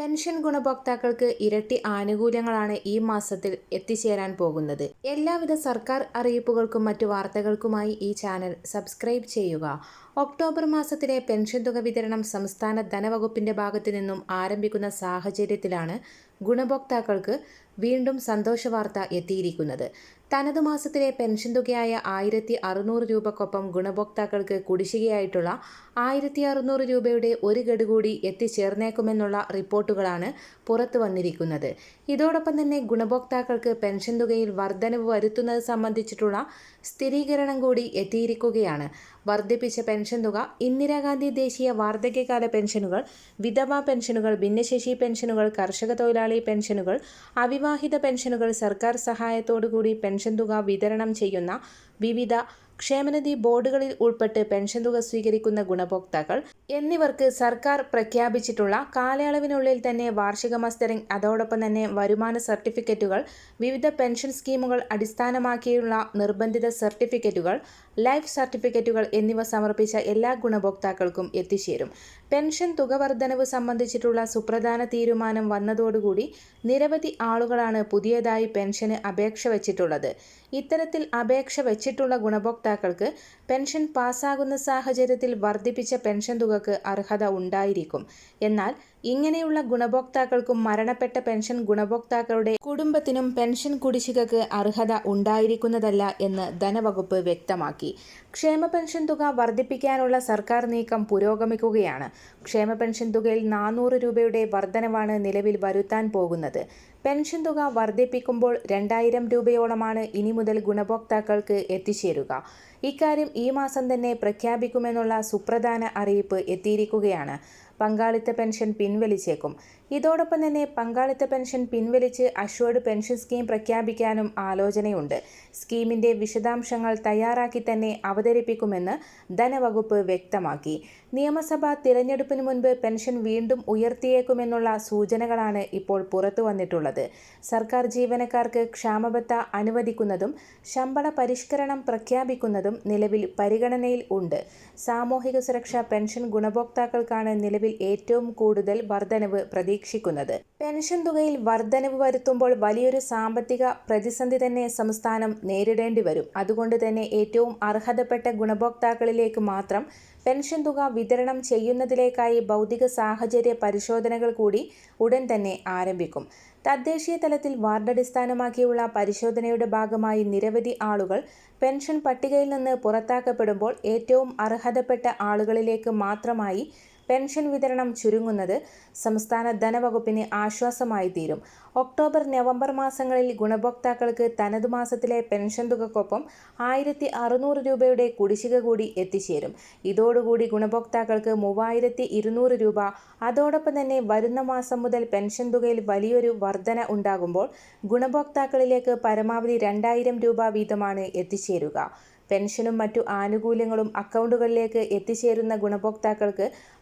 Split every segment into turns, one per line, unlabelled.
pension ഗുണഭോക്താക്കൾക്ക് ഇരട്ടി ആനുകൂല്യങ്ങളാണ് ഈ മാസത്തിൽ എത്തിച്ചേരാൻ പോകുന്നത് എല്ലാവിധ സർക്കാർ അറിയിപ്പുകൾക്കും മറ്റു വാർത്തകൾക്കുമായി ഈ ചാനൽ സബ്സ്ക്രൈബ് ചെയ്യുക ഒക്ടോബർ മാസത്തിലെ പെൻഷൻ തുക വിതരണം സംസ്ഥാന ധനവകുപ്പിന്റെ ഭാഗത്തു നിന്നും ആരംഭിക്കുന്ന സാഹചര്യത്തിലാണ് ഗുണഭോക്താക്കൾക്ക് വീണ്ടും സന്തോഷവാർത്ത എത്തിയിരിക്കുന്നത് തനത് മാസത്തിലെ പെൻഷൻ തുകയായ ആയിരത്തി അറുന്നൂറ് രൂപക്കൊപ്പം ഗുണഭോക്താക്കൾക്ക് കുടിശ്ശികയായിട്ടുള്ള ആയിരത്തി അറുന്നൂറ് രൂപയുടെ ഒരു ഗഡു കൂടി എത്തിച്ചേർന്നേക്കുമെന്നുള്ള റിപ്പോർട്ടുകളാണ് പുറത്തു വന്നിരിക്കുന്നത് ഇതോടൊപ്പം തന്നെ ഗുണഭോക്താക്കൾക്ക് പെൻഷൻ തുകയിൽ വർധനവ് വരുത്തുന്നത് സംബന്ധിച്ചിട്ടുള്ള സ്ഥിരീകരണം കൂടി എത്തിയിരിക്കുകയാണ് വർദ്ധിപ്പിച്ച പെൻഷൻ തുക ഇന്ദിരാഗാന്ധി ദേശീയ വാർദ്ധക്യകാല പെൻഷനുകൾ വിധവാ പെൻഷനുകൾ ഭിന്നശേഷി പെൻഷനുകൾ കർഷക തൊഴിലാളി പെൻഷനുകൾ അവിവാഹിത പെൻഷനുകൾ സർക്കാർ സഹായത്തോടുകൂടി പെൻഷൻ തുക വിതരണം ചെയ്യുന്ന വിവിധ ക്ഷേമനിധി ബോർഡുകളിൽ ഉൾപ്പെട്ട് പെൻഷൻ തുക സ്വീകരിക്കുന്ന ഗുണഭോക്താക്കൾ എന്നിവർക്ക് സർക്കാർ പ്രഖ്യാപിച്ചിട്ടുള്ള കാലയളവിനുള്ളിൽ തന്നെ വാർഷിക മസ്റ്ററിംഗ് അതോടൊപ്പം തന്നെ വരുമാന സർട്ടിഫിക്കറ്റുകൾ വിവിധ പെൻഷൻ സ്കീമുകൾ അടിസ്ഥാനമാക്കിയുള്ള നിർബന്ധിത സർട്ടിഫിക്കറ്റുകൾ ലൈഫ് സർട്ടിഫിക്കറ്റുകൾ എന്നിവ സമർപ്പിച്ച എല്ലാ ഗുണഭോക്താക്കൾക്കും എത്തിച്ചേരും പെൻഷൻ തുക വർധനവ് സംബന്ധിച്ചിട്ടുള്ള സുപ്രധാന തീരുമാനം വന്നതോടുകൂടി നിരവധി ആളുകളാണ് പുതിയതായി പെൻഷന് അപേക്ഷ വച്ചിട്ടുള്ളത് ഇത്തരത്തിൽ അപേക്ഷ വെച്ചിട്ടുള്ള ഗുണഭോക്താക്കൾക്ക് പെൻഷൻ പാസ്സാകുന്ന സാഹചര്യത്തിൽ വർദ്ധിപ്പിച്ച പെൻഷൻ തുകക്ക് അർഹത ഉണ്ടായിരിക്കും എന്നാൽ ഇങ്ങനെയുള്ള ഗുണഭോക്താക്കൾക്കും മരണപ്പെട്ട പെൻഷൻ ഗുണഭോക്താക്കളുടെ കുടുംബത്തിനും പെൻഷൻ കുടിശ്ശികക്ക് അർഹത ഉണ്ടായിരിക്കുന്നതല്ല എന്ന് ധനവകുപ്പ് വ്യക്തമാക്കി ക്ഷേമ പെൻഷൻ തുക വർദ്ധിപ്പിക്കാനുള്ള സർക്കാർ നീക്കം പുരോഗമിക്കുകയാണ് ക്ഷേമ പെൻഷൻ തുകയിൽ നാനൂറ് രൂപയുടെ വർധനവാണ് നിലവിൽ വരുത്താൻ പോകുന്നത് പെൻഷൻ തുക വർദ്ധിപ്പിക്കുമ്പോൾ രണ്ടായിരം രൂപയോളമാണ് ഇനി മുതൽ ഗുണഭോക്താക്കൾക്ക് എത്തിച്ചേരുക ഇക്കാര്യം ഈ മാസം തന്നെ പ്രഖ്യാപിക്കുമെന്നുള്ള സുപ്രധാന അറിയിപ്പ് എത്തിയിരിക്കുകയാണ് പങ്കാളിത്ത പെൻഷൻ പിൻവലിച്ചേക്കും ഇതോടൊപ്പം തന്നെ പങ്കാളിത്ത പെൻഷൻ പിൻവലിച്ച് അഷ്വേർഡ് പെൻഷൻ സ്കീം പ്രഖ്യാപിക്കാനും ആലോചനയുണ്ട് സ്കീമിന്റെ വിശദാംശങ്ങൾ തയ്യാറാക്കി തന്നെ അവതരിപ്പിക്കുമെന്ന് ധനവകുപ്പ് വ്യക്തമാക്കി നിയമസഭാ തിരഞ്ഞെടുപ്പിന് മുൻപ് പെൻഷൻ വീണ്ടും ഉയർത്തിയേക്കുമെന്നുള്ള സൂചനകളാണ് ഇപ്പോൾ പുറത്തു വന്നിട്ടുള്ളത് സർക്കാർ ജീവനക്കാർക്ക് ക്ഷാമബത്ത അനുവദിക്കുന്നതും ശമ്പള പരിഷ്കരണം പ്രഖ്യാപിക്കുന്നതും നിലവിൽ പരിഗണനയിൽ ഉണ്ട് സാമൂഹിക സുരക്ഷാ പെൻഷൻ ഗുണഭോക്താക്കൾക്കാണ് നിലവിൽ ഏറ്റവും കൂടുതൽ വർധനവ് പ്രതീക്ഷിക്കുന്നത് പ്രതീക്ഷിക്കുന്നത് പെൻഷൻ തുകയിൽ വർധനവ് വരുത്തുമ്പോൾ വലിയൊരു സാമ്പത്തിക പ്രതിസന്ധി തന്നെ സംസ്ഥാനം നേരിടേണ്ടി വരും അതുകൊണ്ട് തന്നെ ഏറ്റവും അർഹതപ്പെട്ട ഗുണഭോക്താക്കളിലേക്ക് മാത്രം പെൻഷൻ തുക വിതരണം ചെയ്യുന്നതിലേക്കായി ഭൗതിക സാഹചര്യ പരിശോധനകൾ കൂടി ഉടൻ തന്നെ ആരംഭിക്കും തദ്ദേശീയ തലത്തിൽ വാർഡടിസ്ഥാനമാക്കിയുള്ള പരിശോധനയുടെ ഭാഗമായി നിരവധി ആളുകൾ പെൻഷൻ പട്ടികയിൽ നിന്ന് പുറത്താക്കപ്പെടുമ്പോൾ ഏറ്റവും അർഹതപ്പെട്ട ആളുകളിലേക്ക് മാത്രമായി പെൻഷൻ വിതരണം ചുരുങ്ങുന്നത് സംസ്ഥാന ധനവകുപ്പിന് ആശ്വാസമായി തീരും ഒക്ടോബർ നവംബർ മാസങ്ങളിൽ ഗുണഭോക്താക്കൾക്ക് തനതു മാസത്തിലെ പെൻഷൻ തുകക്കൊപ്പം ആയിരത്തി അറുന്നൂറ് രൂപയുടെ കുടിശ്ശിക കൂടി എത്തിച്ചേരും ഇതോടുകൂടി ഗുണഭോക്താക്കൾക്ക് മൂവായിരത്തി ഇരുന്നൂറ് രൂപ അതോടൊപ്പം തന്നെ വരുന്ന മാസം മുതൽ പെൻഷൻ തുകയിൽ വലിയൊരു വർധന ഉണ്ടാകുമ്പോൾ ഗുണഭോക്താക്കളിലേക്ക് പരമാവധി രണ്ടായിരം രൂപ വീതമാണ് എത്തിച്ചേരുക പെൻഷനും മറ്റു ആനുകൂല്യങ്ങളും അക്കൗണ്ടുകളിലേക്ക് എത്തിച്ചേരുന്ന ഗുണഭോക്താക്കൾക്ക്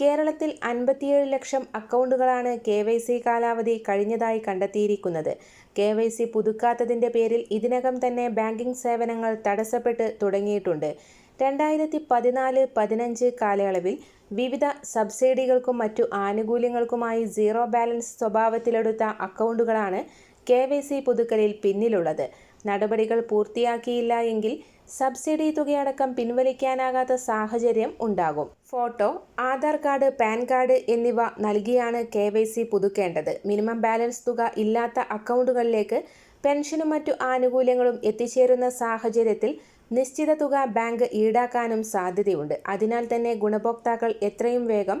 കേരളത്തിൽ അൻപത്തിയേഴ് ലക്ഷം അക്കൗണ്ടുകളാണ് കെ വൈ സി കാലാവധി കഴിഞ്ഞതായി കണ്ടെത്തിയിരിക്കുന്നത് കെ വൈ സി പുതുക്കാത്തതിൻ്റെ പേരിൽ ഇതിനകം തന്നെ ബാങ്കിംഗ് സേവനങ്ങൾ തടസ്സപ്പെട്ട് തുടങ്ങിയിട്ടുണ്ട് രണ്ടായിരത്തി പതിനാല് പതിനഞ്ച് കാലയളവിൽ വിവിധ സബ്സിഡികൾക്കും മറ്റു ആനുകൂല്യങ്ങൾക്കുമായി സീറോ ബാലൻസ് സ്വഭാവത്തിലെടുത്ത അക്കൗണ്ടുകളാണ് കെ വൈ സി പുതുക്കലിൽ പിന്നിലുള്ളത് നടപടികൾ പൂർത്തിയാക്കിയില്ല എങ്കിൽ സബ്സിഡി തുകയടക്കം പിൻവലിക്കാനാകാത്ത സാഹചര്യം ഉണ്ടാകും photo Aadhaar card PAN card എന്നിവ നൽകിയാണ് കെ വൈ സി പുതുക്കേണ്ടത് മിനിമം ബാലൻസ് തുക ഇല്ലാത്ത അക്കൗണ്ടുകളിലേക്ക് പെൻഷനും മറ്റു ആനുകൂല്യങ്ങളും എത്തിച്ചേരുന്ന സാഹചര്യത്തിൽ നിശ്ചിത തുക ബാങ്ക് ഈടാക്കാനും സാധ്യതയുണ്ട് അതിനാൽ തന്നെ ഗുണഭോക്താക്കൾ എത്രയും വേഗം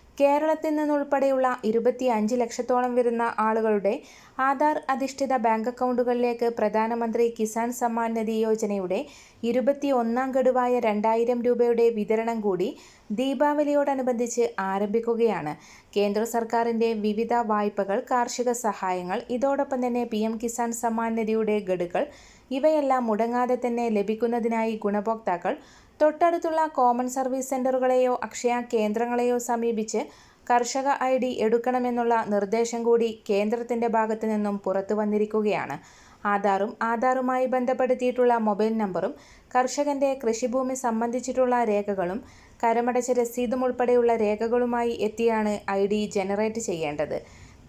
കേരളത്തിൽ നിന്നുൾപ്പെടെയുള്ള അഞ്ച് ലക്ഷത്തോളം വരുന്ന ആളുകളുടെ ആധാർ അധിഷ്ഠിത ബാങ്ക് അക്കൗണ്ടുകളിലേക്ക് പ്രധാനമന്ത്രി കിസാൻ സമ്മാൻ നിധി യോജനയുടെ ഒന്നാം ഗഡുവായ രണ്ടായിരം രൂപയുടെ വിതരണം കൂടി ദീപാവലിയോടനുബന്ധിച്ച് ആരംഭിക്കുകയാണ് കേന്ദ്ര സർക്കാരിൻ്റെ വിവിധ വായ്പകൾ കാർഷിക സഹായങ്ങൾ ഇതോടൊപ്പം തന്നെ പി കിസാൻ സമ്മാൻ നിധിയുടെ ഗഡുകൾ ഇവയെല്ലാം മുടങ്ങാതെ തന്നെ ലഭിക്കുന്നതിനായി ഗുണഭോക്താക്കൾ തൊട്ടടുത്തുള്ള കോമൺ സർവീസ് സെൻ്ററുകളെയോ അക്ഷയ കേന്ദ്രങ്ങളെയോ സമീപിച്ച് കർഷക ഐ ഡി എടുക്കണമെന്നുള്ള നിർദ്ദേശം കൂടി കേന്ദ്രത്തിൻ്റെ ഭാഗത്തു നിന്നും പുറത്തു വന്നിരിക്കുകയാണ് ആധാറും ആധാറുമായി ബന്ധപ്പെടുത്തിയിട്ടുള്ള മൊബൈൽ നമ്പറും കർഷകൻ്റെ കൃഷിഭൂമി സംബന്ധിച്ചിട്ടുള്ള രേഖകളും കരമടച്ച രസീതും ഉൾപ്പെടെയുള്ള രേഖകളുമായി എത്തിയാണ് ഐ ഡി ജനറേറ്റ് ചെയ്യേണ്ടത്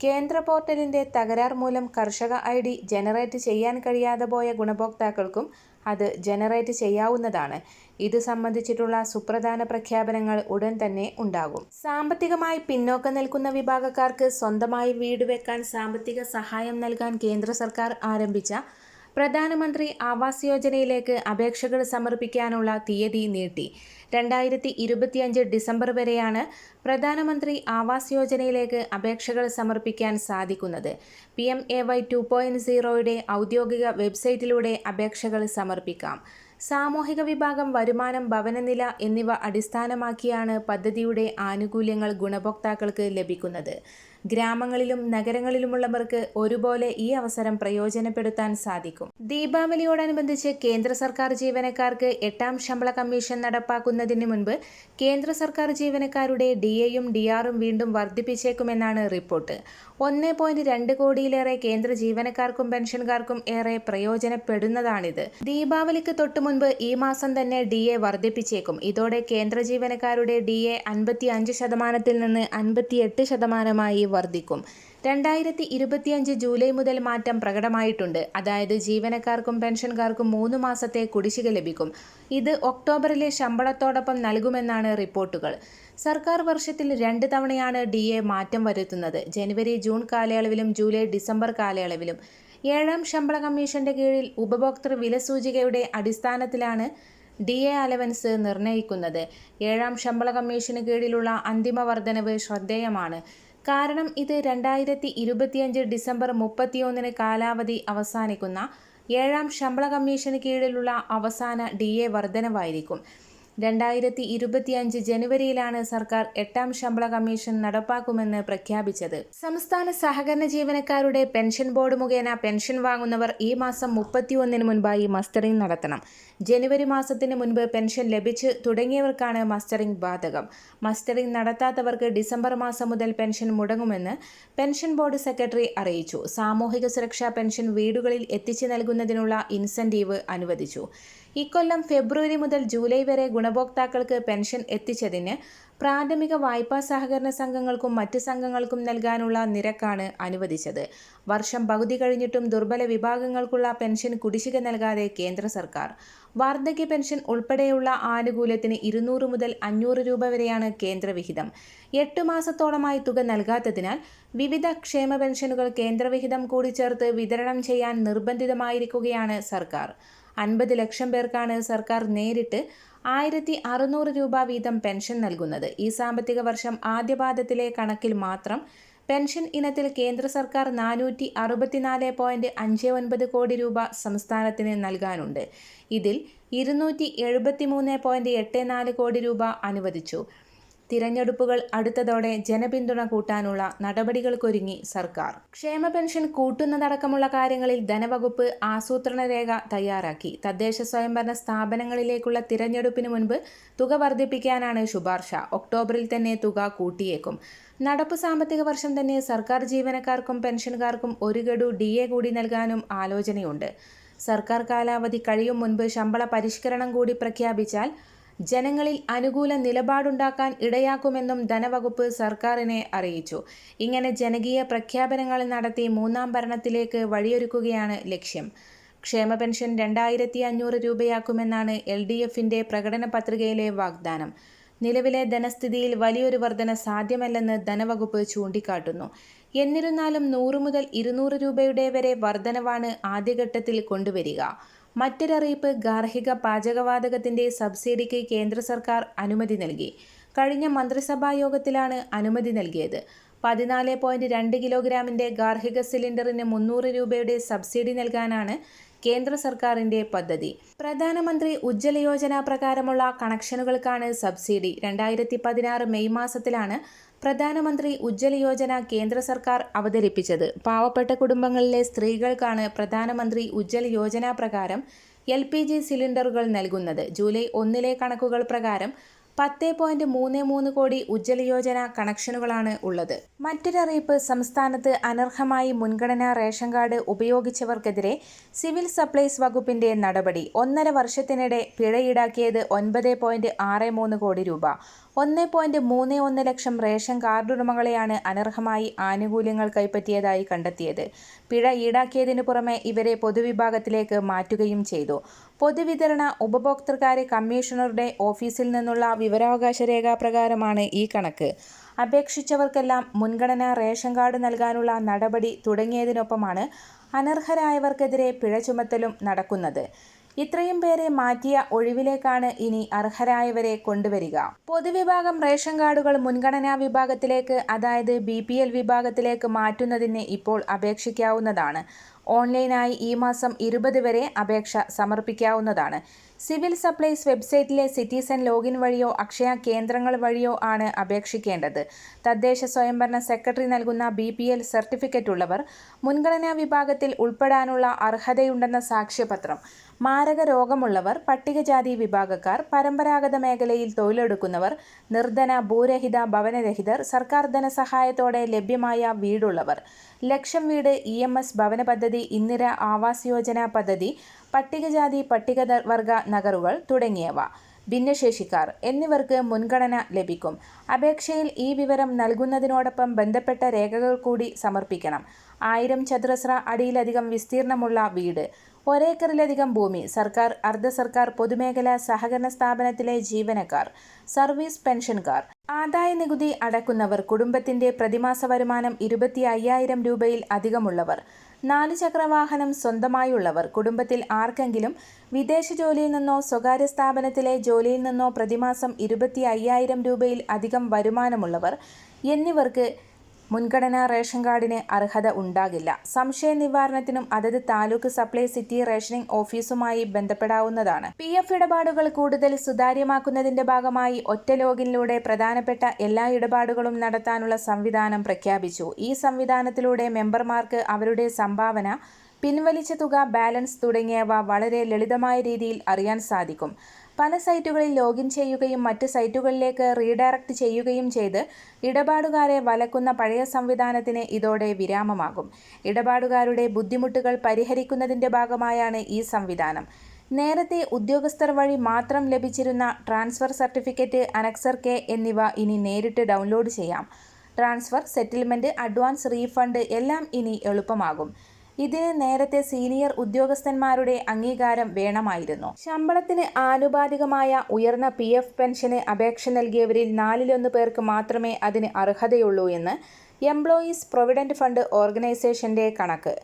കേന്ദ്ര പോർട്ടലിൻ്റെ തകരാർ മൂലം കർഷക ഐ ഡി ജനറേറ്റ് ചെയ്യാൻ കഴിയാതെ പോയ ഗുണഭോക്താക്കൾക്കും അത് ജനറേറ്റ് ചെയ്യാവുന്നതാണ് ഇത് സംബന്ധിച്ചിട്ടുള്ള സുപ്രധാന പ്രഖ്യാപനങ്ങൾ ഉടൻ തന്നെ ഉണ്ടാകും സാമ്പത്തികമായി പിന്നോക്കം നിൽക്കുന്ന വിഭാഗക്കാർക്ക് സ്വന്തമായി വീട് വെക്കാൻ സാമ്പത്തിക സഹായം നൽകാൻ കേന്ദ്ര സർക്കാർ ആരംഭിച്ച പ്രധാനമന്ത്രി ആവാസ് യോജനയിലേക്ക് അപേക്ഷകൾ സമർപ്പിക്കാനുള്ള തീയതി നീട്ടി രണ്ടായിരത്തി ഇരുപത്തിയഞ്ച് ഡിസംബർ വരെയാണ് പ്രധാനമന്ത്രി ആവാസ് യോജനയിലേക്ക് അപേക്ഷകൾ സമർപ്പിക്കാൻ സാധിക്കുന്നത് P M A Y two point സീറോയുടെ ഔദ്യോഗിക വെബ്സൈറ്റിലൂടെ അപേക്ഷകൾ സമർപ്പിക്കാം സാമൂഹിക വിഭാഗം വരുമാനം ഭവനനില എന്നിവ അടിസ്ഥാനമാക്കിയാണ് പദ്ധതിയുടെ ആനുകൂല്യങ്ങൾ ഗുണഭോക്താക്കൾക്ക് ലഭിക്കുന്നത് ഗ്രാമങ്ങളിലും നഗരങ്ങളിലുമുള്ളവർക്ക് ഒരുപോലെ ഈ അവസരം പ്രയോജനപ്പെടുത്താൻ സാധിക്കും ദീപാവലിയോടനുബന്ധിച്ച് കേന്ദ്ര സർക്കാർ ജീവനക്കാർക്ക് എട്ടാം ശമ്പള കമ്മീഷൻ നടപ്പാക്കുന്നതിന് മുൻപ് കേന്ദ്ര സർക്കാർ ജീവനക്കാരുടെ ഡി എയും ഡി ആറും വീണ്ടും വർദ്ധിപ്പിച്ചേക്കുമെന്നാണ് റിപ്പോർട്ട് ഒന്ന് പോയിന്റ് രണ്ട് കോടിയിലേറെ കേന്ദ്ര ജീവനക്കാർക്കും പെൻഷൻകാർക്കും ഏറെ പ്രയോജനപ്പെടുന്നതാണിത് ദീപാവലിക്ക് തൊട്ടു മുൻപ് ഈ മാസം തന്നെ ഡി എ വർദ്ധിപ്പിച്ചേക്കും ഇതോടെ കേന്ദ്ര ജീവനക്കാരുടെ ഡി എ അൻപത്തി അഞ്ച് ശതമാനത്തിൽ നിന്ന് എട്ട് ശതമാനമായി വർദ്ധിക്കും രണ്ടായിരത്തി ഇരുപത്തിയഞ്ച് ജൂലൈ മുതൽ മാറ്റം പ്രകടമായിട്ടുണ്ട് അതായത് ജീവനക്കാർക്കും പെൻഷൻകാർക്കും മൂന്ന് മാസത്തെ കുടിശ്ശിക ലഭിക്കും ഇത് ഒക്ടോബറിലെ ശമ്പളത്തോടൊപ്പം നൽകുമെന്നാണ് റിപ്പോർട്ടുകൾ സർക്കാർ വർഷത്തിൽ രണ്ട് തവണയാണ് ഡി എ മാറ്റം വരുത്തുന്നത് ജനുവരി ജൂൺ കാലയളവിലും ജൂലൈ ഡിസംബർ കാലയളവിലും ഏഴാം ശമ്പള കമ്മീഷന്റെ കീഴിൽ ഉപഭോക്തൃ വിലസൂചികയുടെ അടിസ്ഥാനത്തിലാണ് ഡി എ അലവൻസ് നിർണ്ണയിക്കുന്നത് ഏഴാം ശമ്പള കമ്മീഷന് കീഴിലുള്ള അന്തിമ വർധനവ് ശ്രദ്ധേയമാണ് കാരണം ഇത് രണ്ടായിരത്തി ഇരുപത്തിയഞ്ച് ഡിസംബർ മുപ്പത്തിയൊന്നിന് കാലാവധി അവസാനിക്കുന്ന ഏഴാം ശമ്പള കമ്മീഷന് കീഴിലുള്ള അവസാന ഡി എ വർധനവായിരിക്കും രണ്ടായിരത്തി ഇരുപത്തിയഞ്ച് ജനുവരിയിലാണ് സർക്കാർ എട്ടാം ശമ്പള കമ്മീഷൻ നടപ്പാക്കുമെന്ന് പ്രഖ്യാപിച്ചത് സംസ്ഥാന സഹകരണ ജീവനക്കാരുടെ പെൻഷൻ ബോർഡ് മുഖേന പെൻഷൻ വാങ്ങുന്നവർ ഈ മാസം മുപ്പത്തിയൊന്നിന് മുൻപായി മസ്റ്ററിംഗ് നടത്തണം ജനുവരി മാസത്തിന് മുൻപ് പെൻഷൻ ലഭിച്ചു തുടങ്ങിയവർക്കാണ് മസ്റ്ററിംഗ് ബാധകം മസ്റ്ററിംഗ് നടത്താത്തവർക്ക് ഡിസംബർ മാസം മുതൽ പെൻഷൻ മുടങ്ങുമെന്ന് പെൻഷൻ ബോർഡ് സെക്രട്ടറി അറിയിച്ചു സാമൂഹിക സുരക്ഷാ പെൻഷൻ വീടുകളിൽ എത്തിച്ചു നൽകുന്നതിനുള്ള ഇൻസെൻറ്റീവ് അനുവദിച്ചു ഇക്കൊല്ലം ഫെബ്രുവരി മുതൽ ജൂലൈ വരെ ഗുണഭോക്താക്കൾക്ക് പെൻഷൻ എത്തിച്ചതിന് പ്രാഥമിക വായ്പാ സഹകരണ സംഘങ്ങൾക്കും മറ്റ് സംഘങ്ങൾക്കും നൽകാനുള്ള നിരക്കാണ് അനുവദിച്ചത് വർഷം പകുതി കഴിഞ്ഞിട്ടും ദുർബല വിഭാഗങ്ങൾക്കുള്ള പെൻഷൻ കുടിശ്ശിക നൽകാതെ കേന്ദ്ര സർക്കാർ വാർദ്ധക്യ പെൻഷൻ ഉൾപ്പെടെയുള്ള ആനുകൂല്യത്തിന് ഇരുന്നൂറ് മുതൽ അഞ്ഞൂറ് രൂപ വരെയാണ് കേന്ദ്രവിഹിതം എട്ട് മാസത്തോളമായി തുക നൽകാത്തതിനാൽ വിവിധ ക്ഷേമ പെൻഷനുകൾ കേന്ദ്രവിഹിതം കൂടി ചേർത്ത് വിതരണം ചെയ്യാൻ നിർബന്ധിതമായിരിക്കുകയാണ് സർക്കാർ അൻപത് ലക്ഷം പേർക്കാണ് സർക്കാർ നേരിട്ട് ആയിരത്തി അറുന്നൂറ് രൂപ വീതം പെൻഷൻ നൽകുന്നത് ഈ സാമ്പത്തിക വർഷം ആദ്യപാദത്തിലെ കണക്കിൽ മാത്രം പെൻഷൻ ഇനത്തിൽ കേന്ദ്ര സർക്കാർ നാനൂറ്റി അറുപത്തിനാല് പോയിന്റ് അഞ്ച് ഒൻപത് കോടി രൂപ സംസ്ഥാനത്തിന് നൽകാനുണ്ട് ഇതിൽ ഇരുന്നൂറ്റി എഴുപത്തി മൂന്ന് പോയിന്റ് എട്ട് നാല് കോടി രൂപ അനുവദിച്ചു തിരഞ്ഞെടുപ്പുകൾ അടുത്തതോടെ ജനപിന്തുണ കൂട്ടാനുള്ള നടപടികൾക്കൊരുങ്ങി സർക്കാർ ക്ഷേമ പെൻഷൻ കൂട്ടുന്നതടക്കമുള്ള കാര്യങ്ങളിൽ ധനവകുപ്പ് ആസൂത്രണ രേഖ തയ്യാറാക്കി തദ്ദേശ സ്വയംഭരണ സ്ഥാപനങ്ങളിലേക്കുള്ള തിരഞ്ഞെടുപ്പിന് മുൻപ് തുക വർദ്ധിപ്പിക്കാനാണ് ശുപാർശ ഒക്ടോബറിൽ തന്നെ തുക കൂട്ടിയേക്കും നടപ്പ് സാമ്പത്തിക വർഷം തന്നെ സർക്കാർ ജീവനക്കാർക്കും പെൻഷൻകാർക്കും ഒരു ഗഡു ഡി എ കൂടി നൽകാനും ആലോചനയുണ്ട് സർക്കാർ കാലാവധി കഴിയും മുൻപ് ശമ്പള പരിഷ്കരണം കൂടി പ്രഖ്യാപിച്ചാൽ ജനങ്ങളിൽ അനുകൂല നിലപാടുണ്ടാക്കാൻ ഇടയാക്കുമെന്നും ധനവകുപ്പ് സർക്കാരിനെ അറിയിച്ചു ഇങ്ങനെ ജനകീയ പ്രഖ്യാപനങ്ങൾ നടത്തി മൂന്നാം ഭരണത്തിലേക്ക് വഴിയൊരുക്കുകയാണ് ലക്ഷ്യം ക്ഷേമ പെൻഷൻ രണ്ടായിരത്തി അഞ്ഞൂറ് രൂപയാക്കുമെന്നാണ് എൽ ഡി എഫിൻ്റെ പ്രകടന പത്രികയിലെ വാഗ്ദാനം നിലവിലെ ധനസ്ഥിതിയിൽ വലിയൊരു വർധന സാധ്യമല്ലെന്ന് ധനവകുപ്പ് ചൂണ്ടിക്കാട്ടുന്നു എന്നിരുന്നാലും നൂറ് മുതൽ ഇരുന്നൂറ് രൂപയുടെ വരെ വർധനവാണ് ആദ്യഘട്ടത്തിൽ കൊണ്ടുവരിക മറ്റൊരറിയിപ്പ് ഗാർഹിക പാചകവാതകത്തിന്റെ സബ്സിഡിക്ക് കേന്ദ്ര സർക്കാർ അനുമതി നൽകി കഴിഞ്ഞ മന്ത്രിസഭാ യോഗത്തിലാണ് അനുമതി നൽകിയത് പതിനാല് പോയിന്റ് രണ്ട് കിലോഗ്രാമിന്റെ ഗാർഹിക സിലിണ്ടറിന് മുന്നൂറ് രൂപയുടെ സബ്സിഡി നൽകാനാണ് കേന്ദ്ര സർക്കാരിന്റെ പദ്ധതി പ്രധാനമന്ത്രി ഉജ്ജ്വല യോജന പ്രകാരമുള്ള കണക്ഷനുകൾക്കാണ് സബ്സിഡി രണ്ടായിരത്തി പതിനാറ് മെയ് മാസത്തിലാണ് പ്രധാനമന്ത്രി ഉജ്ജ്വല യോജന കേന്ദ്ര സർക്കാർ അവതരിപ്പിച്ചത് പാവപ്പെട്ട കുടുംബങ്ങളിലെ സ്ത്രീകൾക്കാണ് പ്രധാനമന്ത്രി ഉജ്ജ്വല യോജന പ്രകാരം എൽ പി ജി സിലിണ്ടറുകൾ നൽകുന്നത് ജൂലൈ ഒന്നിലെ കണക്കുകൾ പ്രകാരം പത്ത് പോയിന്റ് മൂന്ന് മൂന്ന് കോടി ഉജ്ജ്വല യോജന കണക്ഷനുകളാണ് ഉള്ളത് മറ്റൊരറിയിപ്പ് സംസ്ഥാനത്ത് അനർഹമായി മുൻഗണനാ റേഷൻ കാർഡ് ഉപയോഗിച്ചവർക്കെതിരെ സിവിൽ സപ്ലൈസ് വകുപ്പിന്റെ നടപടി ഒന്നര വർഷത്തിനിടെ പിഴ ഈടാക്കിയത് ഒൻപത് പോയിന്റ് ആറ് മൂന്ന് കോടി രൂപ ഒന്ന് പോയിന്റ് മൂന്ന് ഒന്ന് ലക്ഷം റേഷൻ കാർഡുടമകളെയാണ് അനർഹമായി ആനുകൂല്യങ്ങൾ കൈപ്പറ്റിയതായി കണ്ടെത്തിയത് പിഴ ഈടാക്കിയതിനു പുറമെ ഇവരെ പൊതുവിഭാഗത്തിലേക്ക് മാറ്റുകയും ചെയ്തു പൊതുവിതരണ ഉപഭോക്തൃകാര്യ കമ്മീഷണറുടെ ഓഫീസിൽ നിന്നുള്ള വിവരാവകാശ രേഖാപ്രകാരമാണ് പ്രകാരമാണ് ഈ കണക്ക് അപേക്ഷിച്ചവർക്കെല്ലാം മുൻഗണന റേഷൻ കാർഡ് നൽകാനുള്ള നടപടി തുടങ്ങിയതിനൊപ്പമാണ് അനർഹരായവർക്കെതിരെ പിഴ ചുമത്തലും നടക്കുന്നത് ഇത്രയും പേരെ മാറ്റിയ ഒഴിവിലേക്കാണ് ഇനി അർഹരായവരെ കൊണ്ടുവരിക പൊതുവിഭാഗം റേഷൻ കാർഡുകൾ മുൻഗണനാ വിഭാഗത്തിലേക്ക് അതായത് ബി വിഭാഗത്തിലേക്ക് മാറ്റുന്നതിന് ഇപ്പോൾ അപേക്ഷിക്കാവുന്നതാണ് ഓൺലൈനായി ഈ മാസം ഇരുപത് വരെ അപേക്ഷ സമർപ്പിക്കാവുന്നതാണ് സിവിൽ സപ്ലൈസ് വെബ്സൈറ്റിലെ സിറ്റിസൺ ലോഗിൻ വഴിയോ അക്ഷയ കേന്ദ്രങ്ങൾ വഴിയോ ആണ് അപേക്ഷിക്കേണ്ടത് തദ്ദേശ സ്വയംഭരണ സെക്രട്ടറി നൽകുന്ന ബി പി എൽ സർട്ടിഫിക്കറ്റ് ഉള്ളവർ മുൻഗണനാ വിഭാഗത്തിൽ ഉൾപ്പെടാനുള്ള അർഹതയുണ്ടെന്ന സാക്ഷ്യപത്രം മാരക രോഗമുള്ളവർ പട്ടികജാതി വിഭാഗക്കാർ പരമ്പരാഗത മേഖലയിൽ തൊഴിലെടുക്കുന്നവർ നിർധന ഭൂരഹിത ഭവനരഹിതർ സർക്കാർ ധനസഹായത്തോടെ ലഭ്യമായ വീടുള്ളവർ ലക്ഷം വീട് ഇ എം എസ് ഭവന പദ്ധതി ഇന്ദിര ആവാസ് യോജന പദ്ധതി പട്ടികജാതി പട്ടികവർഗ നഗറുകൾ തുടങ്ങിയവ ഭിന്നശേഷിക്കാർ എന്നിവർക്ക് മുൻഗണന ലഭിക്കും അപേക്ഷയിൽ ഈ വിവരം നൽകുന്നതിനോടൊപ്പം ബന്ധപ്പെട്ട രേഖകൾ കൂടി സമർപ്പിക്കണം ആയിരം ചതുരശ്ര അടിയിലധികം വിസ്തീർണമുള്ള വീട് ഒരേക്കറിലധികം ഭൂമി സർക്കാർ അർദ്ധ സർക്കാർ പൊതുമേഖലാ സഹകരണ സ്ഥാപനത്തിലെ ജീവനക്കാർ സർവീസ് പെൻഷൻകാർ ആദായ നികുതി അടക്കുന്നവർ കുടുംബത്തിന്റെ പ്രതിമാസ വരുമാനം ഇരുപത്തി അയ്യായിരം രൂപയിൽ അധികമുള്ളവർ നാല് ചക്രവാഹനം സ്വന്തമായുള്ളവർ കുടുംബത്തിൽ ആർക്കെങ്കിലും വിദേശ ജോലിയിൽ നിന്നോ സ്വകാര്യ സ്ഥാപനത്തിലെ ജോലിയിൽ നിന്നോ പ്രതിമാസം ഇരുപത്തി അയ്യായിരം രൂപയിൽ അധികം വരുമാനമുള്ളവർ എന്നിവർക്ക് മുൻഗണനാ റേഷൻ കാർഡിന് അർഹത ഉണ്ടാകില്ല സംശയ നിവാരണത്തിനും അതത് താലൂക്ക് സപ്ലൈ സിറ്റി റേഷനിംഗ് ഓഫീസുമായി ബന്ധപ്പെടാവുന്നതാണ് പി എഫ് ഇടപാടുകൾ കൂടുതൽ സുതാര്യമാക്കുന്നതിന്റെ ഭാഗമായി ഒറ്റ ലോഗിനിലൂടെ പ്രധാനപ്പെട്ട എല്ലാ ഇടപാടുകളും നടത്താനുള്ള സംവിധാനം പ്രഖ്യാപിച്ചു ഈ സംവിധാനത്തിലൂടെ മെമ്പർമാർക്ക് അവരുടെ സംഭാവന പിൻവലിച്ച തുക ബാലൻസ് തുടങ്ങിയവ വളരെ ലളിതമായ രീതിയിൽ അറിയാൻ സാധിക്കും പല സൈറ്റുകളിൽ ലോഗിൻ ചെയ്യുകയും മറ്റ് സൈറ്റുകളിലേക്ക് റീഡയറക്റ്റ് ചെയ്യുകയും ചെയ്ത് ഇടപാടുകാരെ വലക്കുന്ന പഴയ സംവിധാനത്തിന് ഇതോടെ വിരാമമാകും ഇടപാടുകാരുടെ ബുദ്ധിമുട്ടുകൾ പരിഹരിക്കുന്നതിൻ്റെ ഭാഗമായാണ് ഈ സംവിധാനം നേരത്തെ ഉദ്യോഗസ്ഥർ വഴി മാത്രം ലഭിച്ചിരുന്ന ട്രാൻസ്ഫർ സർട്ടിഫിക്കറ്റ് അനക്സർ കെ എന്നിവ ഇനി നേരിട്ട് ഡൗൺലോഡ് ചെയ്യാം ട്രാൻസ്ഫർ സെറ്റിൽമെൻറ്റ് അഡ്വാൻസ് റീഫണ്ട് എല്ലാം ഇനി എളുപ്പമാകും ഇതിന് നേരത്തെ സീനിയർ ഉദ്യോഗസ്ഥന്മാരുടെ അംഗീകാരം വേണമായിരുന്നു ശമ്പളത്തിന് ആനുപാതികമായ ഉയർന്ന പി എഫ് പെൻഷന് അപേക്ഷ നൽകിയവരിൽ നാലിലൊന്ന് പേർക്ക് മാത്രമേ അതിന് അർഹതയുള്ളൂ എന്ന് എംപ്ലോയീസ് പ്രൊവിഡന്റ് ഫണ്ട് ഓർഗനൈസേഷന്റെ കണക്ക്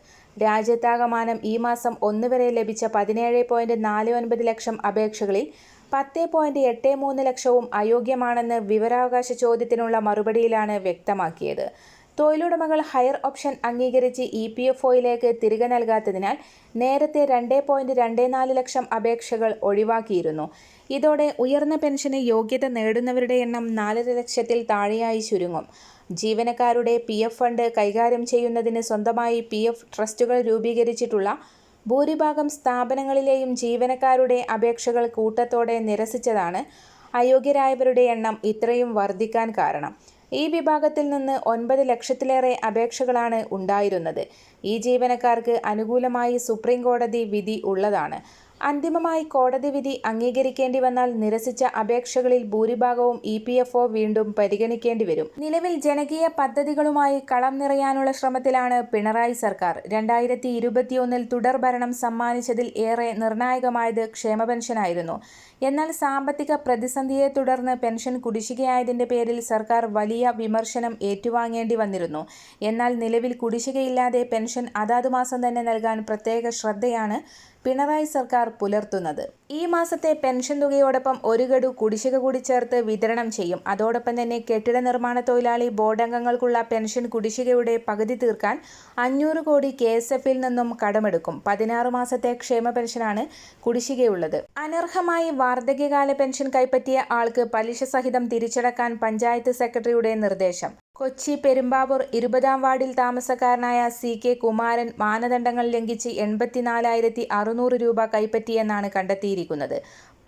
രാജ്യത്താകമാനം ഈ മാസം ഒന്ന് വരെ ലഭിച്ച പതിനേഴ് പോയിന്റ് നാല് ഒൻപത് ലക്ഷം അപേക്ഷകളിൽ പത്ത് പോയിന്റ് എട്ട് മൂന്ന് ലക്ഷവും അയോഗ്യമാണെന്ന് വിവരാവകാശ ചോദ്യത്തിനുള്ള മറുപടിയിലാണ് വ്യക്തമാക്കിയത് തൊഴിലുടമകൾ ഹയർ ഓപ്ഷൻ അംഗീകരിച്ച് ഇ പി എഫ് ഒയിലേക്ക് തിരികെ നൽകാത്തതിനാൽ നേരത്തെ രണ്ട് പോയിന്റ് രണ്ട് നാല് ലക്ഷം അപേക്ഷകൾ ഒഴിവാക്കിയിരുന്നു ഇതോടെ ഉയർന്ന പെൻഷന് യോഗ്യത നേടുന്നവരുടെ എണ്ണം നാലര ലക്ഷത്തിൽ താഴെയായി ചുരുങ്ങും ജീവനക്കാരുടെ പി എഫ് ഫണ്ട് കൈകാര്യം ചെയ്യുന്നതിന് സ്വന്തമായി പി എഫ് ട്രസ്റ്റുകൾ രൂപീകരിച്ചിട്ടുള്ള ഭൂരിഭാഗം സ്ഥാപനങ്ങളിലെയും ജീവനക്കാരുടെ അപേക്ഷകൾ കൂട്ടത്തോടെ നിരസിച്ചതാണ് അയോഗ്യരായവരുടെ എണ്ണം ഇത്രയും വർദ്ധിക്കാൻ കാരണം ഈ വിഭാഗത്തിൽ നിന്ന് ഒൻപത് ലക്ഷത്തിലേറെ അപേക്ഷകളാണ് ഉണ്ടായിരുന്നത് ഈ ജീവനക്കാർക്ക് അനുകൂലമായി സുപ്രീം കോടതി വിധി ഉള്ളതാണ് അന്തിമമായി കോടതി വിധി അംഗീകരിക്കേണ്ടി വന്നാൽ നിരസിച്ച അപേക്ഷകളിൽ ഭൂരിഭാഗവും ഇ പി എഫ് ഒ വീണ്ടും പരിഗണിക്കേണ്ടി വരും നിലവിൽ ജനകീയ പദ്ധതികളുമായി കളം നിറയാനുള്ള ശ്രമത്തിലാണ് പിണറായി സർക്കാർ രണ്ടായിരത്തി ഇരുപത്തിയൊന്നിൽ തുടർ ഭരണം സമ്മാനിച്ചതിൽ ഏറെ നിർണായകമായത് ക്ഷേമ പെൻഷനായിരുന്നു എന്നാൽ സാമ്പത്തിക പ്രതിസന്ധിയെ തുടർന്ന് പെൻഷൻ കുടിശ്ശികയായതിന്റെ പേരിൽ സർക്കാർ വലിയ വിമർശനം ഏറ്റുവാങ്ങേണ്ടി വന്നിരുന്നു എന്നാൽ നിലവിൽ കുടിശ്ശികയില്ലാതെ പെൻഷൻ അതാതു മാസം തന്നെ നൽകാൻ പ്രത്യേക ശ്രദ്ധയാണ് പിണറായി സർക്കാർ പുലർത്തുന്നത് ഈ മാസത്തെ പെൻഷൻ തുകയോടൊപ്പം ഒരു ഗഡു കുടിശ്ശിക കൂടി ചേർത്ത് വിതരണം ചെയ്യും അതോടൊപ്പം തന്നെ കെട്ടിട നിർമ്മാണ തൊഴിലാളി ബോർഡ് അംഗങ്ങൾക്കുള്ള പെൻഷൻ കുടിശ്ശികയുടെ പകുതി തീർക്കാൻ അഞ്ഞൂറ് കോടി കെ എസ് എഫിൽ നിന്നും കടമെടുക്കും പതിനാറ് മാസത്തെ ക്ഷേമ പെൻഷനാണ് കുടിശ്ശികയുള്ളത് അനർഹമായി വാർദ്ധക്യകാല പെൻഷൻ കൈപ്പറ്റിയ ആൾക്ക് പലിശ സഹിതം തിരിച്ചടക്കാൻ പഞ്ചായത്ത് സെക്രട്ടറിയുടെ നിർദ്ദേശം കൊച്ചി പെരുമ്പാവൂർ ഇരുപതാം വാർഡിൽ താമസക്കാരനായ സി കെ കുമാരൻ മാനദണ്ഡങ്ങൾ ലംഘിച്ച് എൺപത്തിനാലായിരത്തി അറുന്നൂറ് രൂപ കൈപ്പറ്റിയെന്നാണ് കണ്ടെത്തിയിരിക്കുന്നത്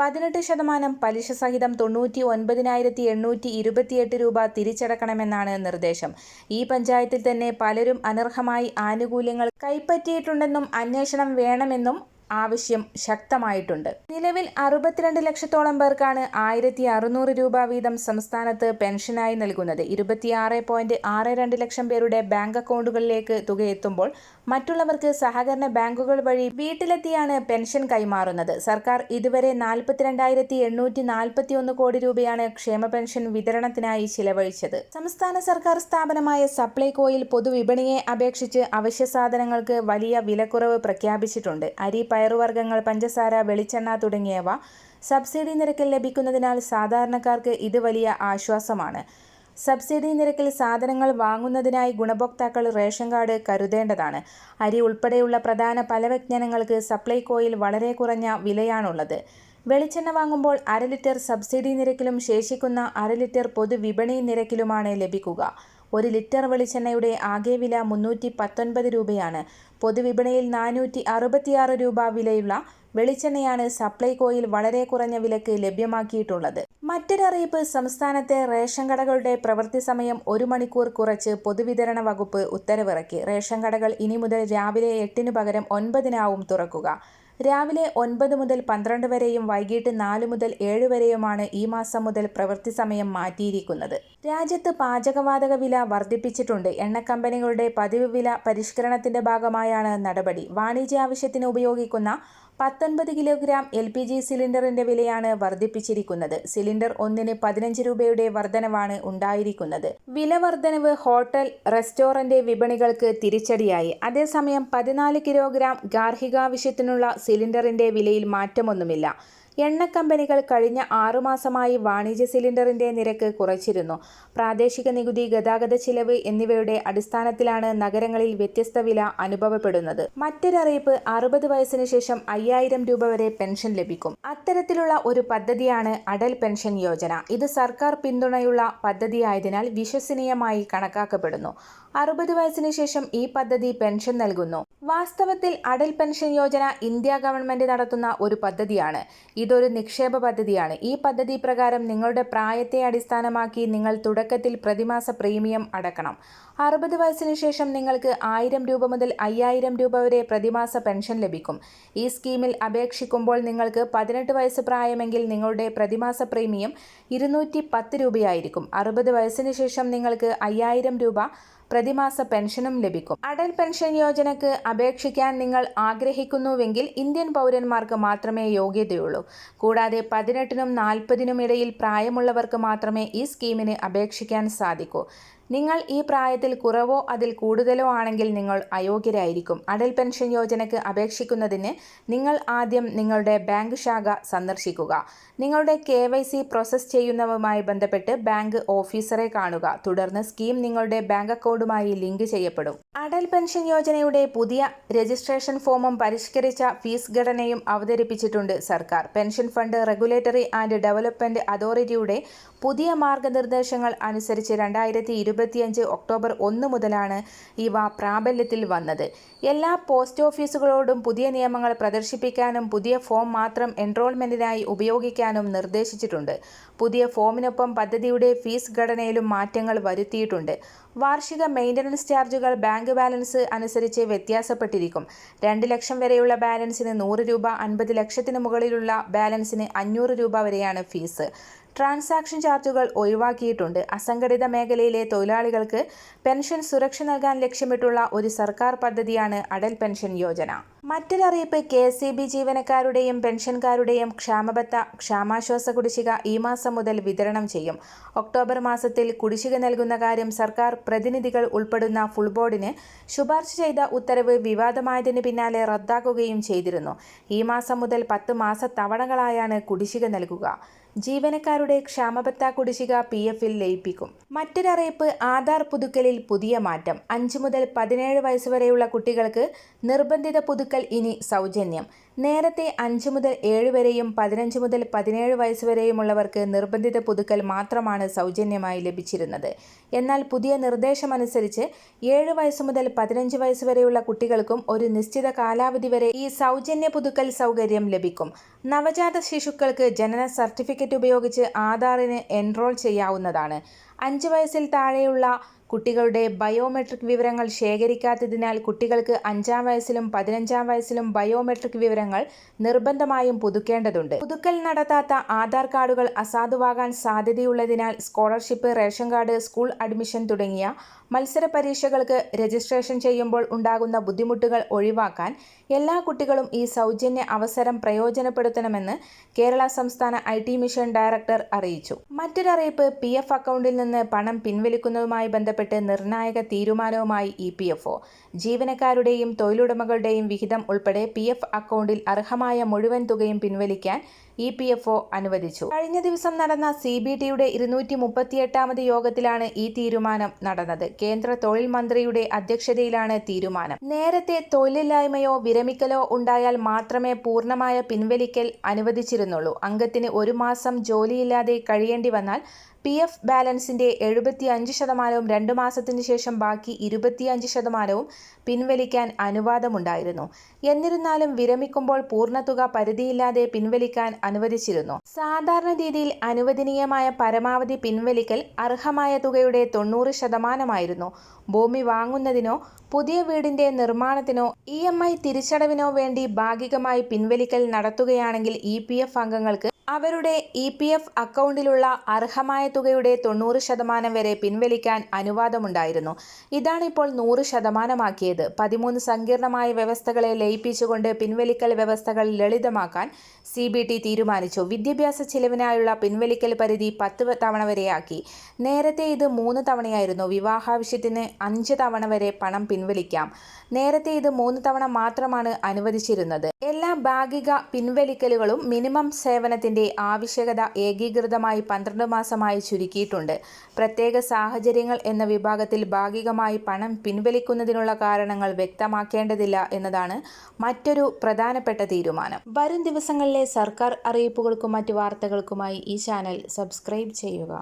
പതിനെട്ട് ശതമാനം പലിശ സഹിതം തൊണ്ണൂറ്റി ഒൻപതിനായിരത്തി എണ്ണൂറ്റി ഇരുപത്തിയെട്ട് രൂപ തിരിച്ചടക്കണമെന്നാണ് നിർദ്ദേശം ഈ പഞ്ചായത്തിൽ തന്നെ പലരും അനർഹമായി ആനുകൂല്യങ്ങൾ കൈപ്പറ്റിയിട്ടുണ്ടെന്നും അന്വേഷണം വേണമെന്നും ആവശ്യം ശക്തമായിട്ടുണ്ട് നിലവിൽ അറുപത്തിരണ്ട് ലക്ഷത്തോളം പേർക്കാണ് ആയിരത്തി അറുന്നൂറ് രൂപ വീതം സംസ്ഥാനത്ത് പെൻഷനായി നൽകുന്നത് ഇരുപത്തിയാറ് പോയിന്റ് ആറ് രണ്ട് ലക്ഷം പേരുടെ ബാങ്ക് അക്കൗണ്ടുകളിലേക്ക് തുക എത്തുമ്പോൾ മറ്റുള്ളവർക്ക് സഹകരണ ബാങ്കുകൾ വഴി വീട്ടിലെത്തിയാണ് പെൻഷൻ കൈമാറുന്നത് സർക്കാർ ഇതുവരെ നാൽപ്പത്തിരണ്ടായിരത്തി എണ്ണൂറ്റി നാൽപ്പത്തി ഒന്ന് കോടി രൂപയാണ് ക്ഷേമ പെൻഷൻ വിതരണത്തിനായി ചിലവഴിച്ചത് സംസ്ഥാന സർക്കാർ സ്ഥാപനമായ സപ്ലൈകോയിൽ പൊതുവിപണിയെ അപേക്ഷിച്ച് അവശ്യ സാധനങ്ങൾക്ക് വലിയ വിലക്കുറവ് പ്രഖ്യാപിച്ചിട്ടുണ്ട് അരി പയറുവർഗ്ഗങ്ങൾ പഞ്ചസാര വെളിച്ചെണ്ണ തുടങ്ങിയവ സബ്സിഡി നിരക്കിൽ ലഭിക്കുന്നതിനാൽ സാധാരണക്കാർക്ക് ഇത് വലിയ ആശ്വാസമാണ് സബ്സിഡി നിരക്കിൽ സാധനങ്ങൾ വാങ്ങുന്നതിനായി ഗുണഭോക്താക്കൾ റേഷൻ കാർഡ് കരുതേണ്ടതാണ് അരി ഉൾപ്പെടെയുള്ള പ്രധാന പല വ്യജ്ഞാനങ്ങൾക്ക് സപ്ലൈകോയിൽ വളരെ കുറഞ്ഞ വിലയാണുള്ളത് വെളിച്ചെണ്ണ വാങ്ങുമ്പോൾ അര ലിറ്റർ സബ്സിഡി നിരക്കിലും ശേഷിക്കുന്ന അര ലിറ്റർ പൊതുവിപണി നിരക്കിലുമാണ് ലഭിക്കുക ഒരു ലിറ്റർ വെളിച്ചെണ്ണയുടെ ആകെ വില മുന്നൂറ്റി പത്തൊൻപത് രൂപയാണ് പൊതുവിപണിയിൽ നാനൂറ്റി അറുപത്തിയാറ് രൂപ വിലയുള്ള വെളിച്ചെണ്ണയാണ് സപ്ലൈകോയിൽ വളരെ കുറഞ്ഞ വിലക്ക് ലഭ്യമാക്കിയിട്ടുള്ളത് മറ്റൊരറിയിപ്പ് സംസ്ഥാനത്തെ റേഷൻ കടകളുടെ പ്രവൃത്തി സമയം ഒരു മണിക്കൂർ കുറച്ച് പൊതുവിതരണ വകുപ്പ് ഉത്തരവിറക്കി റേഷൻ കടകൾ ഇനി മുതൽ രാവിലെ എട്ടിനു പകരം ഒൻപതിനാവും തുറക്കുക രാവിലെ ഒൻപത് മുതൽ പന്ത്രണ്ട് വരെയും വൈകിട്ട് നാല് മുതൽ ഏഴ് വരെയുമാണ് ഈ മാസം മുതൽ പ്രവൃത്തി സമയം മാറ്റിയിരിക്കുന്നത് രാജ്യത്ത് പാചകവാതക വില വർദ്ധിപ്പിച്ചിട്ടുണ്ട് എണ്ണ കമ്പനികളുടെ പതിവ് വില പരിഷ്കരണത്തിന്റെ ഭാഗമായാണ് നടപടി വാണിജ്യ ആവശ്യത്തിന് ഉപയോഗിക്കുന്ന പത്തൊൻപത് കിലോഗ്രാം എൽ പി ജി സിലിണ്ടറിന്റെ വിലയാണ് വർദ്ധിപ്പിച്ചിരിക്കുന്നത് സിലിണ്ടർ ഒന്നിന് പതിനഞ്ച് രൂപയുടെ വർധനവാണ് ഉണ്ടായിരിക്കുന്നത് വില വർധനവ് ഹോട്ടൽ റെസ്റ്റോറന്റ് വിപണികൾക്ക് തിരിച്ചടിയായി അതേസമയം പതിനാല് കിലോഗ്രാം ഗാർഹികാവശ്യത്തിനുള്ള സിലിണ്ടറിന്റെ വിലയിൽ മാറ്റമൊന്നുമില്ല എണ്ണ കമ്പനികൾ കഴിഞ്ഞ ആറുമാസമായി വാണിജ്യ സിലിണ്ടറിന്റെ നിരക്ക് കുറച്ചിരുന്നു പ്രാദേശിക നികുതി ഗതാഗത ചിലവ് എന്നിവയുടെ അടിസ്ഥാനത്തിലാണ് നഗരങ്ങളിൽ വ്യത്യസ്ത വില അനുഭവപ്പെടുന്നത് മറ്റൊരറിയിപ്പ് അറുപത് വയസ്സിന് ശേഷം അയ്യായിരം രൂപ വരെ പെൻഷൻ ലഭിക്കും അത്തരത്തിലുള്ള ഒരു പദ്ധതിയാണ് അടൽ പെൻഷൻ യോജന ഇത് സർക്കാർ പിന്തുണയുള്ള പദ്ധതിയായതിനാൽ വിശ്വസനീയമായി കണക്കാക്കപ്പെടുന്നു അറുപത് വയസ്സിന് ശേഷം ഈ പദ്ധതി പെൻഷൻ നൽകുന്നു വാസ്തവത്തിൽ Atal pension Yojana India government നടത്തുന്ന ഒരു പദ്ധതിയാണ് ഇത് ഇതൊരു നിക്ഷേപ പദ്ധതിയാണ് ഈ പദ്ധതി പ്രകാരം നിങ്ങളുടെ പ്രായത്തെ അടിസ്ഥാനമാക്കി നിങ്ങൾ തുടക്കത്തിൽ പ്രതിമാസ പ്രീമിയം അടക്കണം അറുപത് വയസ്സിന് ശേഷം നിങ്ങൾക്ക് ആയിരം രൂപ മുതൽ അയ്യായിരം രൂപ വരെ പ്രതിമാസ പെൻഷൻ ലഭിക്കും ഈ സ്കീമിൽ അപേക്ഷിക്കുമ്പോൾ നിങ്ങൾക്ക് പതിനെട്ട് വയസ്സ് പ്രായമെങ്കിൽ നിങ്ങളുടെ പ്രതിമാസ പ്രീമിയം ഇരുന്നൂറ്റി പത്ത് രൂപയായിരിക്കും അറുപത് വയസ്സിന് ശേഷം നിങ്ങൾക്ക് അയ്യായിരം രൂപ പ്രതിമാസ പെൻഷനും ലഭിക്കും അടൽ പെൻഷൻ യോജനയ്ക്ക് അപേക്ഷിക്കാൻ നിങ്ങൾ ആഗ്രഹിക്കുന്നുവെങ്കിൽ ഇന്ത്യൻ പൗരന്മാർക്ക് മാത്രമേ യോഗ്യതയുള്ളൂ കൂടാതെ പതിനെട്ടിനും നാൽപ്പതിനും ഇടയിൽ പ്രായമുള്ളവർക്ക് മാത്രമേ ഈ സ്കീമിന് അപേക്ഷിക്കാൻ സാധിക്കൂ നിങ്ങൾ ഈ പ്രായത്തിൽ കുറവോ അതിൽ കൂടുതലോ ആണെങ്കിൽ നിങ്ങൾ അയോഗ്യരായിരിക്കും അടൽ പെൻഷൻ യോജനയ്ക്ക് അപേക്ഷിക്കുന്നതിന് നിങ്ങൾ ആദ്യം നിങ്ങളുടെ ബാങ്ക് ശാഖ സന്ദർശിക്കുക നിങ്ങളുടെ കെ വൈ സി പ്രോസസ് ചെയ്യുന്നതുമായി ബന്ധപ്പെട്ട് ബാങ്ക് ഓഫീസറെ കാണുക തുടർന്ന് സ്കീം നിങ്ങളുടെ ബാങ്ക് അക്കൗണ്ടുമായി ലിങ്ക് ചെയ്യപ്പെടും അടൽ പെൻഷൻ യോജനയുടെ പുതിയ രജിസ്ട്രേഷൻ ഫോമും പരിഷ്കരിച്ച ഫീസ് ഘടനയും അവതരിപ്പിച്ചിട്ടുണ്ട് സർക്കാർ pension fund regulatory and development അതോറിറ്റിയുടെ പുതിയ മാർഗനിർദ്ദേശങ്ങൾ അനുസരിച്ച് രണ്ടായിരത്തി ഇരുപത്തിയഞ്ച് ഒക്ടോബർ ഒന്ന് മുതലാണ് ഇവ പ്രാബല്യത്തിൽ വന്നത് എല്ലാ പോസ്റ്റ് ഓഫീസുകളോടും പുതിയ നിയമങ്ങൾ പ്രദർശിപ്പിക്കാനും പുതിയ ഫോം മാത്രം എൻറോൾമെൻറ്റിനായി ഉപയോഗിക്കാനും നിർദ്ദേശിച്ചിട്ടുണ്ട് പുതിയ ഫോമിനൊപ്പം പദ്ധതിയുടെ ഫീസ് ഘടനയിലും മാറ്റങ്ങൾ വരുത്തിയിട്ടുണ്ട് വാർഷിക മെയിൻ്റനൻസ് ചാർജുകൾ ബാങ്ക് ബാലൻസ് അനുസരിച്ച് വ്യത്യാസപ്പെട്ടിരിക്കും രണ്ട് ലക്ഷം വരെയുള്ള ബാലൻസിന് നൂറ് രൂപ അൻപത് ലക്ഷത്തിന് മുകളിലുള്ള ബാലൻസിന് അഞ്ഞൂറ് രൂപ വരെയാണ് ഫീസ് ട്രാൻസാക്ഷൻ ചാർജുകൾ ഒഴിവാക്കിയിട്ടുണ്ട് അസംഘടിത മേഖലയിലെ തൊഴിലാളികൾക്ക് പെൻഷൻ സുരക്ഷ നൽകാൻ ലക്ഷ്യമിട്ടുള്ള ഒരു സർക്കാർ പദ്ധതിയാണ് അടൽ പെൻഷൻ യോജന മറ്റൊരറിയിപ്പ് കെ എസ് സി ബി ജീവനക്കാരുടെയും പെൻഷൻകാരുടെയും ക്ഷാമബത്ത ക്ഷാമാശ്വാസ കുടിശ്ശിക ഈ മാസം മുതൽ വിതരണം ചെയ്യും ഒക്ടോബർ മാസത്തിൽ കുടിശ്ശിക നൽകുന്ന കാര്യം സർക്കാർ പ്രതിനിധികൾ ഉൾപ്പെടുന്ന ഫുൾ ബോർഡിന് ശുപാർശ ചെയ്ത ഉത്തരവ് വിവാദമായതിന് പിന്നാലെ റദ്ദാക്കുകയും ചെയ്തിരുന്നു ഈ മാസം മുതൽ പത്ത് മാസ തവണകളായാണ് കുടിശ്ശിക നൽകുക ജീവനക്കാരുടെ ക്ഷാമബത്ത കുടിശ്ശിക പി എഫിൽ ലയിപ്പിക്കും മറ്റൊരറിയിപ്പ് ആധാർ പുതുക്കലിൽ പുതിയ മാറ്റം അഞ്ചു മുതൽ പതിനേഴ് വയസ്സുവരെയുള്ള കുട്ടികൾക്ക് നിർബന്ധിത പുതുക്കൽ ഇനി സൗജന്യം നേരത്തെ അഞ്ച് മുതൽ ഏഴ് വരെയും പതിനഞ്ച് മുതൽ പതിനേഴ് വയസ്സ് വരെയുമുള്ളവർക്ക് നിർബന്ധിത പുതുക്കൽ മാത്രമാണ് സൗജന്യമായി ലഭിച്ചിരുന്നത് എന്നാൽ പുതിയ നിർദ്ദേശമനുസരിച്ച് ഏഴ് വയസ്സ് മുതൽ പതിനഞ്ച് വയസ്സ് വരെയുള്ള കുട്ടികൾക്കും ഒരു നിശ്ചിത കാലാവധി വരെ ഈ സൗജന്യ പുതുക്കൽ സൗകര്യം ലഭിക്കും നവജാത ശിശുക്കൾക്ക് ജനന സർട്ടിഫിക്കറ്റ് ഉപയോഗിച്ച് ആധാറിന് എൻറോൾ ചെയ്യാവുന്നതാണ് അഞ്ച് വയസ്സിൽ താഴെയുള്ള കുട്ടികളുടെ ബയോമെട്രിക് വിവരങ്ങൾ ശേഖരിക്കാത്തതിനാൽ കുട്ടികൾക്ക് അഞ്ചാം വയസ്സിലും പതിനഞ്ചാം വയസ്സിലും ബയോമെട്രിക് വിവരങ്ങൾ നിർബന്ധമായും പുതുക്കേണ്ടതുണ്ട് പുതുക്കൽ നടത്താത്ത ആധാർ കാർഡുകൾ അസാധുവാകാൻ സാധ്യതയുള്ളതിനാൽ scholarship ration card school admission തുടങ്ങിയ മത്സര പരീക്ഷകൾക്ക് രജിസ്ട്രേഷൻ ചെയ്യുമ്പോൾ ഉണ്ടാകുന്ന ബുദ്ധിമുട്ടുകൾ ഒഴിവാക്കാൻ എല്ലാ കുട്ടികളും ഈ സൗജന്യ അവസരം പ്രയോജനപ്പെടുത്തണമെന്ന് കേരള സംസ്ഥാന ഐ ടി മിഷൻ ഡയറക്ടർ അറിയിച്ചു മറ്റൊരറിയിപ്പ് പി എഫ് അക്കൗണ്ടിൽ നിന്ന് പണം പിൻവലിക്കുന്നതുമായി ബന്ധപ്പെട്ട് നിർണായക തീരുമാനവുമായി ഇ പി എഫ് ഒ ജീവനക്കാരുടെയും തൊഴിലുടമകളുടെയും വിഹിതം ഉൾപ്പെടെ പി എഫ് അക്കൗണ്ടിൽ അർഹമായ മുഴുവൻ തുകയും പിൻവലിക്കാൻ ഇ പി എഫ് ഒ അനുവദിച്ചു കഴിഞ്ഞ ദിവസം നടന്ന സി ബി ടിയുടെ ഇരുന്നൂറ്റി മുപ്പത്തിയെട്ടാമത് യോഗത്തിലാണ് ഈ തീരുമാനം നടന്നത് കേന്ദ്ര തൊഴിൽ മന്ത്രിയുടെ അധ്യക്ഷതയിലാണ് തീരുമാനം നേരത്തെ തൊഴിലില്ലായ്മയോ വിരമിക്കലോ ഉണ്ടായാൽ മാത്രമേ പൂർണ്ണമായ പിൻവലിക്കൽ അനുവദിച്ചിരുന്നുള്ളൂ അംഗത്തിന് ഒരു മാസം ജോലിയില്ലാതെ കഴിയേണ്ടി വന്നാൽ പി എഫ് ബാലൻസിൻ്റെ എഴുപത്തിയഞ്ച് ശതമാനവും രണ്ട് മാസത്തിന് ശേഷം ബാക്കി ഇരുപത്തിയഞ്ച് ശതമാനവും പിൻവലിക്കാൻ അനുവാദമുണ്ടായിരുന്നു എന്നിരുന്നാലും വിരമിക്കുമ്പോൾ തുക പരിധിയില്ലാതെ പിൻവലിക്കാൻ അനുവദിച്ചിരുന്നു സാധാരണ രീതിയിൽ അനുവദനീയമായ പരമാവധി പിൻവലിക്കൽ അർഹമായ തുകയുടെ തൊണ്ണൂറ് ശതമാനമായിരുന്നു ഭൂമി വാങ്ങുന്നതിനോ പുതിയ വീടിന്റെ നിർമ്മാണത്തിനോ ഇ എം ഐ തിരിച്ചടവിനോ വേണ്ടി ഭാഗികമായി പിൻവലിക്കൽ നടത്തുകയാണെങ്കിൽ ഇ പി എഫ് അംഗങ്ങൾക്ക് അവരുടെ ഇ പി എഫ് അക്കൗണ്ടിലുള്ള അർഹമായ തുകയുടെ തൊണ്ണൂറ് ശതമാനം വരെ പിൻവലിക്കാൻ അനുവാദമുണ്ടായിരുന്നു ഇതാണിപ്പോൾ നൂറ് ശതമാനമാക്കിയത് പതിമൂന്ന് സങ്കീർണമായ വ്യവസ്ഥകളെ ലയിപ്പിച്ചുകൊണ്ട് പിൻവലിക്കൽ വ്യവസ്ഥകൾ ലളിതമാക്കാൻ സി ബി ടി തീരുമാനിച്ചു വിദ്യാഭ്യാസ ചെലവിനായുള്ള പിൻവലിക്കൽ പരിധി പത്ത് തവണ വരെയാക്കി നേരത്തെ ഇത് മൂന്ന് തവണയായിരുന്നു വിവാഹാവശ്യത്തിന് അഞ്ച് തവണ വരെ പണം പിൻവലിക്കാം നേരത്തെ ഇത് മൂന്ന് തവണ മാത്രമാണ് അനുവദിച്ചിരുന്നത് എല്ലാ ഭാഗിക പിൻവലിക്കലുകളും മിനിമം സേവനത്തിന്റെ ആവശ്യകത ഏകീകൃതമായി പന്ത്രണ്ട് മാസമായി ചുരുക്കിയിട്ടുണ്ട് പ്രത്യേക സാഹചര്യങ്ങൾ എന്ന വിഭാഗത്തിൽ ഭാഗികമായി പണം പിൻവലിക്കുന്നതിനുള്ള കാരണങ്ങൾ വ്യക്തമാക്കേണ്ടതില്ല എന്നതാണ് മറ്റൊരു പ്രധാനപ്പെട്ട തീരുമാനം വരും ദിവസങ്ങളിലെ സർക്കാർ അറിയിപ്പുകൾക്കും മറ്റു വാർത്തകൾക്കുമായി ഈ ചാനൽ സബ്സ്ക്രൈബ് ചെയ്യുക